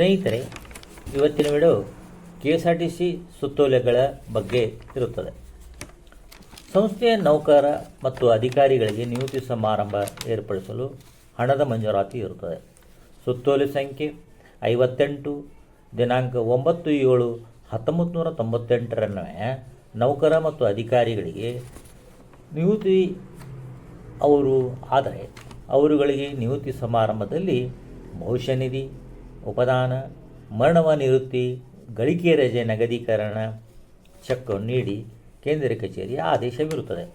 ಸ್ನೇಹಿತರೆ, ಇವತ್ತಿನ video K S R T C ಸುತ್ತೋಲೆಗಳ ಬಗ್ಗೆ ಇರುತ್ತದೆ. ಸಂಸ್ಥೆಯ ನೌಕರ ಮತ್ತು ಅಧಿಕಾರಿಗಳಿಗೆ ನಿಯುಕ್ತಿ ಸಮಾರಂಭ ಏರ್ಪಡಿಸಲು ಹಣದ ಮಂಜೂರಾತಿ ಇರುತ್ತದೆ. ಸುತ್ತೋಲೆ ಸಂಖ್ಯೆ ಐವತ್ತೆಂಟು, ದಿನಾಂಕ ಒಂಬತ್ತು ಏಳು ಹತ್ತೊಂಬತ್ತು ನೂರ ತೊಂಬತ್ತೆಂಟರನ್ನೇ ನೌಕರ ಮತ್ತು ಅಧಿಕಾರಿಗಳಿಗೆ ನಿಯುಕ್ತಿ ಅವರು, ಆದರೆ ಅವರುಗಳಿಗೆ ನಿವೃತ್ತಿ ಸಮಾರಂಭದಲ್ಲಿ ಭವಿಷ್ಯ ನಿಧಿ ಉಪದಾನ ಮರಣವ ನಿವೃತ್ತಿ ಗಳಿಕೆ ರಜೆ ನಗದೀಕರಣ ಚೆಕ್ ನೀಡಿ ಕೇಂದ್ರ ಕಚೇರಿಯ ಆದೇಶವಿರುತ್ತದೆ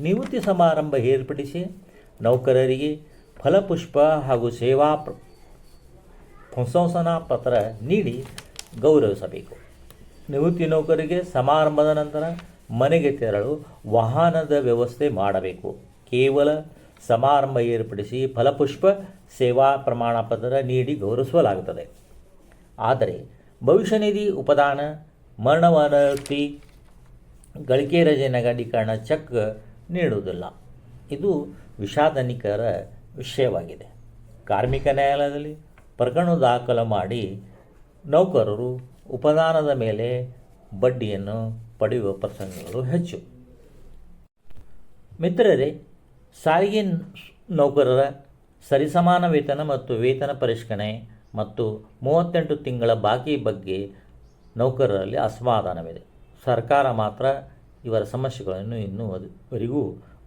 ನಿವೃತ್ತಿ ಸಮಾರಂಭ ಏರ್ಪಡಿಸಿ ನೌಕರರಿಗೆ ಫಲಪುಷ್ಪ ಹಾಗೂ ಸೇವಾ ಪ್ರ- ಪ್ರಶಂಸನಾ ಪತ್ರ ನೀಡಿ ಗೌರವಿಸಬೇಕು. ನಿವೃತ್ತಿ ನೌಕರಿಗೆ ಸಮಾರಂಭದ ನಂತರ ಮನೆಗೆ ತೆರಳು ವಾಹನದ ವ್ಯವಸ್ಥೆ ಮಾಡಬೇಕು. ಕೇವಲ ಸಮಾರಂಭ ಏರ್ಪಡಿಸಿ ಫಲಪುಷ್ಪ ಸೇವಾ ಪ್ರಮಾಣ ಪತ್ರ ನೀಡಿ ಗೌರವಿಸಲಾಗುತ್ತದೆ. ಆದರೆ ಭವಿಷ್ಯ ನಿಧಿ ಉಪದಾನ ಮರಣವರ್ತಿ ಗಳಿಕೆ ರಜೆ ನಗದೀಕರಣ ಚೆಕ್ ನೀಡುವುದಿಲ್ಲ. ಇದು ವಿಷಾದನಿಕರ ವಿಷಯವಾಗಿದೆ. ಕಾರ್ಮಿಕ ನ್ಯಾಯಾಲಯದಲ್ಲಿ ಪ್ರಕರಣ ದಾಖಲು ಮಾಡಿ ನೌಕರರು ಉಪದಾನದ ಮೇಲೆ ಬಡ್ಡಿಯನ್ನು ಪಡೆಯುವ ಪ್ರಸಂಗಗಳು ಹೆಚ್ಚು. ಮಿತ್ರರೇ ಸಾರಿಗೆ ನೌಕರರ ಸರಿಸಮಾನ ವೇತನ ಮತ್ತು ವೇತನ ಪರಿಷ್ಕರಣೆ ಮತ್ತು ಮೂವತ್ತೆಂಟು ತಿಂಗಳ ಬಾಕಿ ಬಗ್ಗೆ ನೌಕರರಲ್ಲಿ ಅಸಮಾಧಾನವಿದೆ. ಸರ್ಕಾರ ಮಾತ್ರ ಇವರ ಸಮಸ್ಯೆಗಳನ್ನು ಇನ್ನೂ ಅದುವರೆಗೂ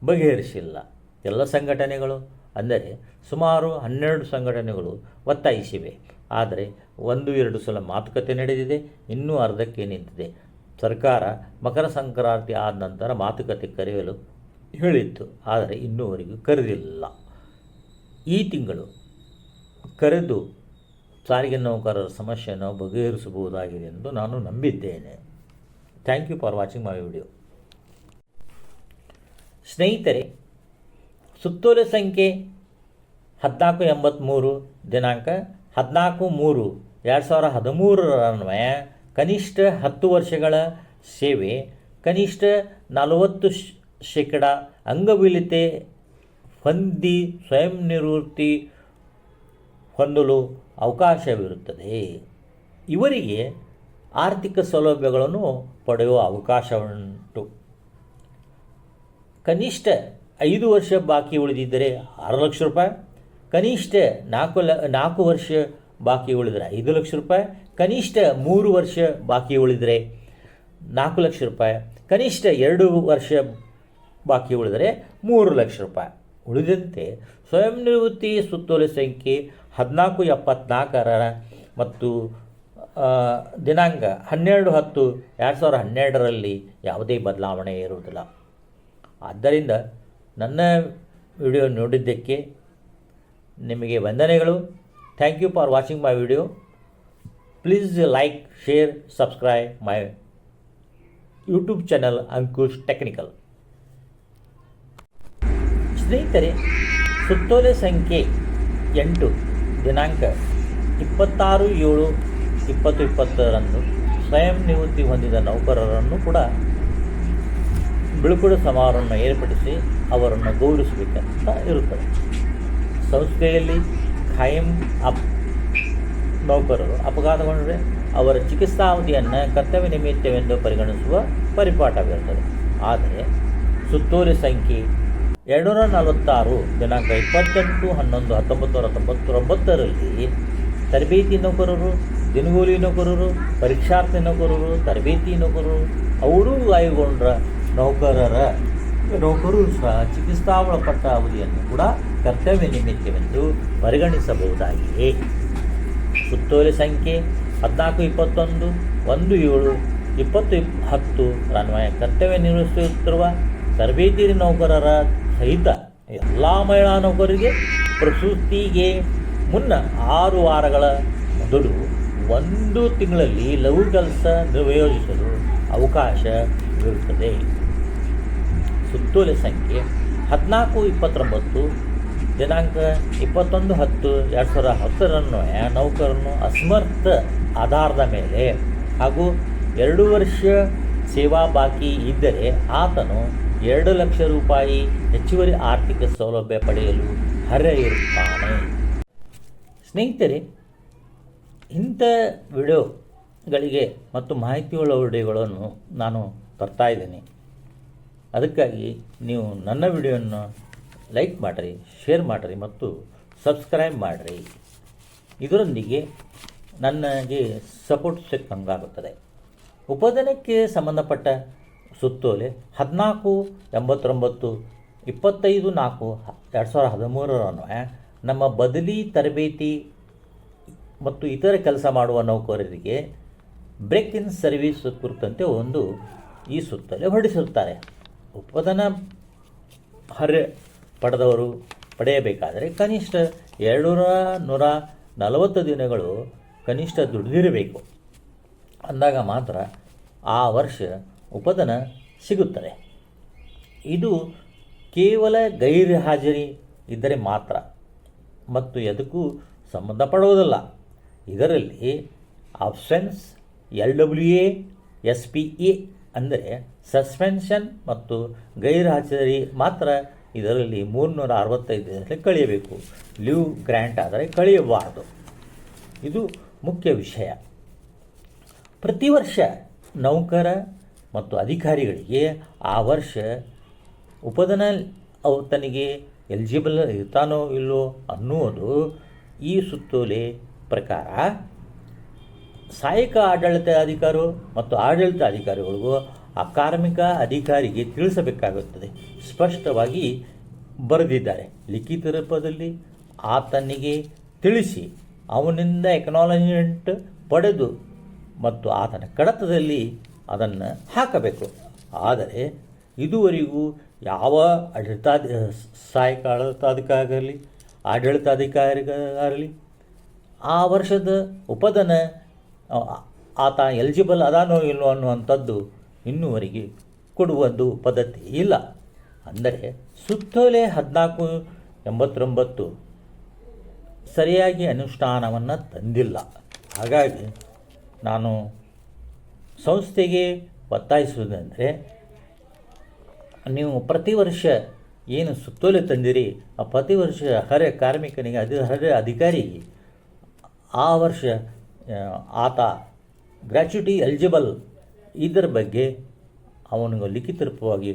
ಬಗೆಹರಿಸಿಲ್ಲ. ಎಲ್ಲ ಸಂಘಟನೆಗಳು, ಅಂದರೆ ಸುಮಾರು ಹನ್ನೆರಡು ಸಂಘಟನೆಗಳು ಒತ್ತಾಯಿಸಿವೆ. ಆದರೆ ಒಂದು, ಎರಡು ಸಲ ಮಾತುಕತೆ ನಡೆದಿದೆ, ಇನ್ನೂ ಅರ್ಧಕ್ಕೆ ನಿಂತಿದೆ. ಸರ್ಕಾರ ಮಕರ ಸಂಕ್ರಾಂತಿ ಆದ ನಂತರ ಮಾತುಕತೆ ಕರೆಯಲು ಹೇಳಿತ್ತು. ಆದರೆ ಇನ್ನೂವರೆಗೂ ಕರೆದಿಲ್ಲ. ಈ ತಿಂಗಳು ಕರೆದು ಸಾರಿಗೆ ನೌಕರರ ಸಮಸ್ಯೆಯನ್ನು ಬಗೆಹರಿಸಬಹುದಾಗಿದೆ ಎಂದು ನಾನು ನಂಬಿದ್ದೇನೆ. Thank you for watching my video ಸ್ನೇಹಿತರೆ, ಸುತ್ತೋಲೆ ಸಂಖ್ಯೆ ಹದಿನಾಲ್ಕು ಎಂಬತ್ತ್ಮೂರು ದಿನಾಂಕ ಹದಿನಾಲ್ಕು ಮೂರು, ಎರಡು ಸಾವಿರ ಹದಿಮೂರರ ಅನ್ವಯ ಕನಿಷ್ಠ ಹತ್ತು ವರ್ಷಗಳ ಸೇವೆ, ಕನಿಷ್ಠ ನಲವತ್ತು ಶೇಕಡ ಅಂಗವಿಲತೆ ಹೊಂದಿ ಸ್ವಯಂ ನಿವೃತ್ತಿ ಹೊಂದಲು ಅವಕಾಶವಿರುತ್ತದೆ. ಇವರಿಗೆ ಆರ್ಥಿಕ ಸೌಲಭ್ಯಗಳನ್ನು ಪಡೆಯುವ ಅವಕಾಶವುಂಟು. ಕನಿಷ್ಠ ಐದು ವರ್ಷ ಬಾಕಿ ಉಳಿದಿದ್ದರೆ ಆರು ಲಕ್ಷ ರೂಪಾಯಿ, ಕನಿಷ್ಠ ನಾಲ್ಕು ಲ, ನಾಲ್ಕು ವರ್ಷ ಬಾಕಿ ಉಳಿದರೆ ಐದು ಲಕ್ಷ ರೂಪಾಯಿ, ಕನಿಷ್ಠ ಮೂರು ವರ್ಷ ಬಾಕಿ ಉಳಿದರೆ ನಾಲ್ಕು ಲಕ್ಷ ರೂಪಾಯಿ, ಕನಿಷ್ಠ ಎರಡು ವರ್ಷ ಬಾಕಿ ಉಳಿದರೆ ಮೂರು ಲಕ್ಷ ರೂಪಾಯಿ. ಉಳಿದಂತೆ ಸ್ವಯಂ ನಿವೃತ್ತಿ ಸುತ್ತೋಲೆ ಸಂಖ್ಯೆ ಹದಿನಾಲ್ಕು ಎಪ್ಪತ್ನಾಲ್ಕರ ಮತ್ತು ದಿನಾಂಕ ಹನ್ನೆರಡು ಹತ್ತು ಎರಡು ಸಾವಿರದ ಹನ್ನೆರಡರಲ್ಲಿ ಯಾವುದೇ ಬದಲಾವಣೆ ಇರುವುದಿಲ್ಲ. ಆದ್ದರಿಂದ ನನ್ನ ವಿಡಿಯೋ ನೋಡಿದ್ದಕ್ಕೆ ನಿಮಗೆ ವಂದನೆಗಳು. Thank you for watching my video please like share subscribe my YouTube channel Ankush technical ಸ್ನೇಹಿತರೆ, ಸುತ್ತೋಲೆ ಸಂಖ್ಯೆ ಎಂಟು, ದಿನಾಂಕ ಇಪ್ಪತ್ತಾರು ಏಳು, ಇಪ್ಪತ್ತು ಇಪ್ಪತ್ತರಂದು ಸ್ವಯಂ ನಿವೃತ್ತಿ ಹೊಂದಿದ ನೌಕರರನ್ನು ಕೂಡ ಬಿಳುಕುಡ ಸಮಾರಂಭ ಏರ್ಪಡಿಸಿ ಅವರನ್ನು ಗೌರವಿಸಬೇಕಂತ ಇರುತ್ತದೆ. ಸಂಸ್ಥೆಯಲ್ಲಿ ಖಾಯಂ ಅಪ್ ನೌಕರರು ಅಪಘಾತಗೊಂಡರೆ ಅವರ ಚಿಕಿತ್ಸಾವಧಿಯನ್ನು ಕರ್ತವ್ಯ ನಿಮಿತ್ತವೆಂದು ಪರಿಗಣಿಸುವ ಪರಿಪಾಠವಿರುತ್ತದೆ. ಆದರೆ ಸುತ್ತೋಲೆ ಸಂಖ್ಯೆ ಎರಡುನೂರ ನಲವತ್ತಾರು ದಿನಾಂಕ ಇಪ್ಪತ್ತೆಂಟು, ಹನ್ನೊಂದು, ಹತ್ತೊಂಬತ್ತು ನೂರ ತೊಂಬತ್ತೊಂಬತ್ತರಲ್ಲಿ ತರಬೇತಿ ನೌಕರರು, ದಿನಗೂಲಿ ನೌಕರರು, ಪರೀಕ್ಷಾರ್ಥಿ ನೌಕರರು, ತರಬೇತಿ ನೌಕರರು, ಅವರೂ ಗಾಯಗೊಂಡ ನೌಕರರ, ನೌಕರರು ಸಹ ಚಿಕಿತ್ಸಾ ಒಳಪಟ್ಟ ಅವಧಿಯನ್ನು ಕೂಡ ಕರ್ತವ್ಯ ನಿಮಿತ್ತವೆಂದು ಪರಿಗಣಿಸಬಹುದಾಗಿದೆ. ಸುತ್ತೋಲೆ ಸಂಖ್ಯೆ ಹದಿನಾಲ್ಕು, ಇಪ್ಪತ್ತೊಂದು, ಒಂದು, ಏಳು, ಇಪ್ಪತ್ತು ಇಪ್ ಹತ್ತು, ಅನ್ವಯ ಕರ್ತವ್ಯ ನಿರ್ವಹಿಸುತ್ತಿರುವ ತರಬೇತಿ ನೌಕರರ ಸಹಿತ ಎಲ್ಲ ಮಹಿಳಾ ನೌಕರರಿಗೆ ಪ್ರಸೂತಿಗೆ ಮುನ್ನ ಆರು ವಾರಗಳ ಮೊದಲು ಒಂದು ತಿಂಗಳಲ್ಲಿ ಲಘು ಕೆಲಸ ಪ್ರಯೋಜಿಸಲು ಅವಕಾಶ ಇರುತ್ತದೆ. ಸುತ್ತೋಲೆ ಸಂಖ್ಯೆ ಹದಿನಾಲ್ಕು ಇಪ್ಪತ್ತೊಂಬತ್ತು, ದಿನಾಂಕ ಇಪ್ಪತ್ತೊಂದು ಹತ್ತು ಎರಡು ಸಾವಿರದ ಹತ್ತರನ್ನು ನೌಕರನು ಅಸಮರ್ಥ ಆಧಾರದ ಮೇಲೆ ಹಾಗೂ ಎರಡು ವರ್ಷ ಸೇವಾ ಬಾಕಿ ಇದ್ದರೆ ಆತನು ಎರಡು ಲಕ್ಷ ರೂಪಾಯಿ ಹೆಚ್ಚುವರಿ ಆರ್ಥಿಕ ಸೌಲಭ್ಯ ಪಡೆಯಲು ಅರ್ಹ ಇರುತ್ತಾನೆ ಸ್ನೇಹಿತರೆ, ಇಂಥ ವಿಡಿಯೋಗಳಿಗೆ ಮತ್ತು ಮಾಹಿತಿಯುಳ್ಳ ವಿಡಿಯೋಗಳನ್ನು ನಾನು ತರ್ತಾ ಇದ್ದೇನೆ. ಅದಕ್ಕಾಗಿ ನೀವು ನನ್ನ ವಿಡಿಯೋವನ್ನು ಲೈಕ್ ಮಾಡಿರಿ, ಶೇರ್ ಮಾಡಿರಿ ಮತ್ತು ಸಬ್ಸ್ಕ್ರೈಬ್ ಮಾಡಿರಿ. ಇದರೊಂದಿಗೆ ನನಗೆ ಸಪೋರ್ಟ್ ಸಿಕ್ಕಂಗಾಗುತ್ತದೆ. ಉಪದನಕ್ಕೆ ಸಂಬಂಧಪಟ್ಟ ಸುತ್ತೋಲೆ ಹದಿನಾಲ್ಕು ಎಂಬತ್ತೊಂಬತ್ತು ಇಪ್ಪತ್ತೈದು ನಾಲ್ಕು ಎರಡು ಸಾವಿರದ ಹದಿಮೂರರನ್ನು ನಮ್ಮ ಬದಲಿ ತರಬೇತಿ ಮತ್ತು ಇತರ ಕೆಲಸ ಮಾಡುವ ನೌಕರರಿಗೆ ಬ್ರೇಕ್ ಇನ್ ಸರ್ವಿಸ್ ಕುರಿತಂತೆ ಒಂದು ಈ ಸುತ್ತೋಲೆ ಹೊರಡಿಸುತ್ತಾರೆ ಉಪದನ ಹರ ಪಡೆದವರು ಪಡೆಯಬೇಕಾದರೆ ಕನಿಷ್ಠ ಎರಡುನೂರ ನೂರ ನಲವತ್ತು ದಿನಗಳು ಕನಿಷ್ಠ ದುಡಿದಿರಬೇಕು. ಅಂದಾಗ ಮಾತ್ರ ಆ ವರ್ಷ ಉಪದನ ಸಿಗುತ್ತದೆ. ಇದು ಕೇವಲ ಗೈರು ಹಾಜರಿ ಇದ್ದರೆ ಮಾತ್ರ ಮತ್ತು ಎದಕ್ಕೂ ಸಂಬಂಧಪಡುವುದಿಲ್ಲ ಇದರಲ್ಲಿ options L W A S P A ಅಂದರೆ ಸಸ್ಪೆನ್ಷನ್ ಮತ್ತು ಗೈರು ಹಾಜರಿ ಮಾತ್ರ ಇದರಲ್ಲಿ ಮೂರುನೂರ ಅರವತ್ತೈದು ದಿನದಲ್ಲಿ ಕಳೆಯಬೇಕು. ಲೀವ್ ಗ್ರ್ಯಾಂಟ್ ಆದರೆ ಕಳೆಯಬಾರದು. ಇದು ಮುಖ್ಯ ವಿಷಯ. ಪ್ರತಿ ವರ್ಷ ನೌಕರ ಮತ್ತು ಅಧಿಕಾರಿಗಳಿಗೆ ಆ ವರ್ಷ ಉಪದನ ತನಗೆ ಎಲಿಜಿಬಲ್ ಇರ್ತಾನೋ ಇಲ್ಲೋ ಅನ್ನುವುದು ಈ ಸುತ್ತೋಲೆ ಪ್ರಕಾರ ಸಹಾಯಕ ಆಡಳಿತ ಅಧಿಕಾರಿ ಮತ್ತು ಆಡಳಿತ ಅಧಿಕಾರಿಗಳಿಗೂ ಆ ಕಾರ್ಮಿಕ ಅಧಿಕಾರಿಗೆ ತಿಳಿಸಬೇಕಾಗುತ್ತದೆ. ಸ್ಪಷ್ಟವಾಗಿ ಬರೆದಿದ್ದಾರೆ. ಲಿಖಿತ ರೂಪದಲ್ಲಿ ಆತನಿಗೆ ತಿಳಿಸಿ ಅವನಿಂದ ಎಕನಾಲಜ್ಮೆಂಟ್ ಪಡೆದು ಮತ್ತು ಆತನ ಕಡತದಲ್ಲಿ ಅದನ್ನು ಹಾಕಬೇಕು. ಆದರೆ ಇದುವರೆಗೂ ಯಾವ ಆಡಳಿತಾಧಿ ಸಹಾಯಕ ಆಡಳಿತಾಧಿಕಾರಿಗಾಗಲಿ ಆಡಳಿತಾಧಿಕಾರಿಗಾಗಲಿ, ಆ ವರ್ಷದ ಉಪದನ ಆತ ಎಲಿಜಿಬಲ್ ಅದಾನೋ ಇಲ್ಲೋ ಅನ್ನುವಂಥದ್ದು ಇನ್ನುವರೆಗೆ ಕೊಡುವುದು ಪದ್ಧತಿ ಇಲ್ಲ. ಅಂದರೆ ಸುತ್ತಲೇ ಹದಿನಾಲ್ಕು ಎಂಬತ್ತೊಂಬತ್ತು ಸರಿಯಾಗಿ ಅನುಷ್ಠಾನವನ್ನು ತಂದಿಲ್ಲ. ಹಾಗಾಗಿ ನಾನು ಸಂಸ್ಥೆಗೆ ಒತ್ತಾಯಿಸುವುದಂದರೆ, ನೀವು ಪ್ರತಿ ವರ್ಷ ಏನು ಸುತ್ತೋಲೆ ತಂದಿರಿ, ಆ ಪ್ರತಿ ವರ್ಷ ಹರೆ ಕಾರ್ಮಿಕನಿಗೆ ಅದು ಹರ ಅಧಿಕಾರಿಗೆ, ಆ ವರ್ಷ ಆತ ಗ್ರ್ಯಾಚ್ಯುಟಿ ಎಲಿಜಿಬಲ್ ಇದರ ಬಗ್ಗೆ ಅವನಿಗೆ ಲಿಖಿತ ರೂಪವಾಗಿ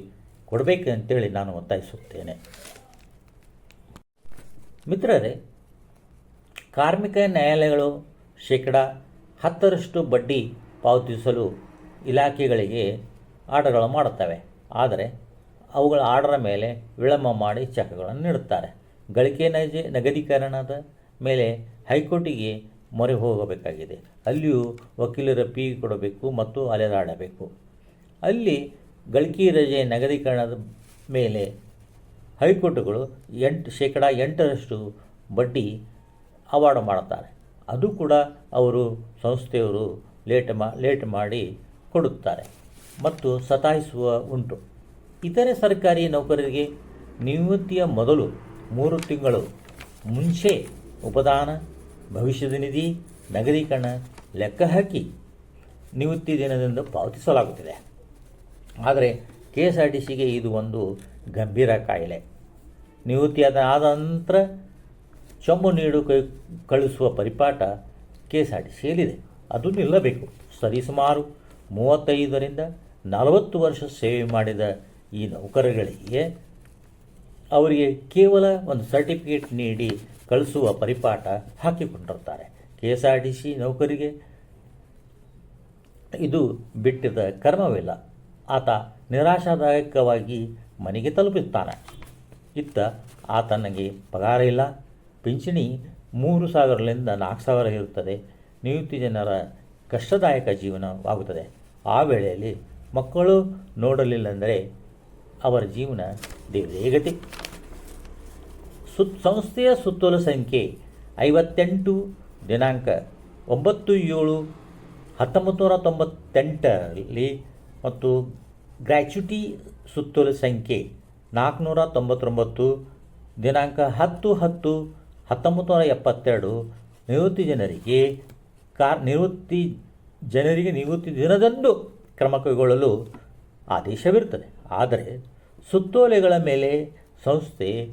ಕೊಡಬೇಕು ಅಂತೇಳಿ ನಾನು ಒತ್ತಾಯಿಸುತ್ತೇನೆ. ಮಿತ್ರರೇ, ಕಾರ್ಮಿಕ ನ್ಯಾಯಾಲಯಗಳು ಶೇಕಡ ಹತ್ತರಷ್ಟು ಬಡ್ಡಿ ಪಾವತಿಸಲು ಇಲಾಖೆಗಳಿಗೆ ಆರ್ಡರ್ಗಳು ಮಾಡುತ್ತವೆ. ಆದರೆ ಅವುಗಳ ಆರ್ಡರ್ ಮೇಲೆ ವಿಳಂಬ ಮಾಡಿ ಚೆಕ್ಗಳನ್ನು ನೀಡುತ್ತಾರೆ. ಗಳಿಕೆ ನಜೆ ನಗದೀಕರಣದ ಮೇಲೆ ಹೈಕೋರ್ಟಿಗೆ ಮೊರೆ ಹೋಗಬೇಕಾಗಿದೆ. ಅಲ್ಲಿಯೂ ವಕೀಲರ ಪಿ ಕೊಡಬೇಕು ಮತ್ತು ಅಲೆದಾಡಬೇಕು. ಅಲ್ಲಿ ಗಳಿಕೆ ರಜೆ ನಗದೀಕರಣದ ಮೇಲೆ ಹೈಕೋರ್ಟ್ಗಳು ಎಂಟು ಶೇಕಡ ಎಂಟರಷ್ಟು ಬಡ್ಡಿ ಅವಾರ್ಡ್ ಮಾಡುತ್ತಾರೆ. ಅದು ಕೂಡ ಅವರು ಸಂಸ್ಥೆಯವರು ಲೇಟ್ ಮಾ, ಲೇಟ್ ಮಾಡಿ ಕೊಡುತ್ತಾರೆ ಮತ್ತು ಸತಾಯಿಸುವ ಉಂಟು. ಇತರೆ ಸರ್ಕಾರಿ ನೌಕರರಿಗೆ ನಿವೃತ್ತಿಯ ಮೊದಲು ಮೂರು ತಿಂಗಳು ಮುಂಚೆ ಉಪದಾನ, ಭವಿಷ್ಯದ ನಿಧಿ, ನಗದೀಕರಣ ಲೆಕ್ಕ ಹಾಕಿ ನಿವೃತ್ತಿ ದಿನದಿಂದ ಪಾವತಿಸಲಾಗುತ್ತಿದೆ. ಆದರೆ ಕೆ ಎಸ್ ಆರ್ ಟಿ ಸಿಗೆ ಇದು ಒಂದು ಗಂಭೀರ ಕಾಯಿಲೆ. ನಿವೃತ್ತಿಯಾದ ಆದ ನಂತರ ಚೊಂಬು ನೀಡು ಕೈ ಕಳಿಸುವ ಪರಿಪಾಠ ಕೆ ಎಸ್ ಆರ್ ಟಿ ಸಿಯಲ್ಲಿದೆ ಅದು ನಿಲ್ಲಬೇಕು. ಸರಿಸುಮಾರು ಮೂವತ್ತೈದರಿಂದ ನಲವತ್ತು ವರ್ಷ ಸೇವೆ ಮಾಡಿದ ಈ ನೌಕರಗಳಿಗೆ ಅವರಿಗೆ ಕೇವಲ ಒಂದು ಸರ್ಟಿಫಿಕೇಟ್ ನೀಡಿ ಕಳಿಸುವ ಪರಿಪಾಠ ಹಾಕಿಕೊಂಡಿರ್ತಾರೆ K S R T C ನೌಕರಿಗೆ ಇದು ಬಿಟ್ಟಿದ ಕರ್ಮವಿಲ್ಲ. ಆತ ನಿರಾಶಾದಾಯಕವಾಗಿ ಮನೆಗೆ ತಲುಪುತ್ತಾನೆ ಇತ್ತ ಆತನಿಗೆ ಪಗಾರ ಇಲ್ಲ. ಪಿಂಚಣಿ ಮೂರು ಸಾವಿರದಿಂದ ನಾಲ್ಕು ಸಾವಿರ ಇರುತ್ತದೆ. ನಿವೃತ್ತಿ ಜನರ ಕಷ್ಟದಾಯಕ ಜೀವನವಾಗುತ್ತದೆ. ಆ ವೇಳೆಯಲ್ಲಿ ಮಕ್ಕಳು ನೋಡಲಿಲ್ಲಂದರೆ ಅವರ ಜೀವನ ಗತಿ. ಸುತ್, ಸಂಸ್ಥೆಯ ಸುತ್ತೋಲೆ ಸಂಖ್ಯೆ ಐವತ್ತೆಂಟು, ದಿನಾಂಕ ಒಂಬತ್ತು ಏಳು ಹತ್ತೊಂಬತ್ತು ನೂರ ತೊಂಬತ್ತೆಂಟರಲ್ಲಿ ಮತ್ತು ಗ್ರ್ಯಾಚ್ಯುಟಿ ಸುತ್ತೋಲೆ ಸಂಖ್ಯೆ ನಾಲ್ಕುನೂರ ತೊಂಬತ್ತೊಂಬತ್ತು, ದಿನಾಂಕ ಹತ್ತು ಹತ್ತು ಹತ್ತೊಂಬತ್ತು ನೂರ ಎಪ್ಪತ್ತೆರಡು ನಿವೃತ್ತಿ ಜನರಿಗೆ ಕಾರ್ ನಿವೃತ್ತಿ ಜನರಿಗೆ ನಿವೃತ್ತಿ ದಿನದಂದು ಕ್ರಮ ಕೈಗೊಳ್ಳಲು ಆದೇಶವಿರುತ್ತದೆ. ಆದರೆ ಸುತ್ತೋಲೆಗಳ ಮೇಲೆ ಸಂಸ್ಥೆ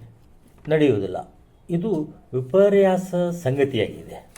ನಡೆಯುವುದಿಲ್ಲ. ಇದು ವಿಪರ್ಯಾಸ ಸಂಗತಿಯಾಗಿದೆ.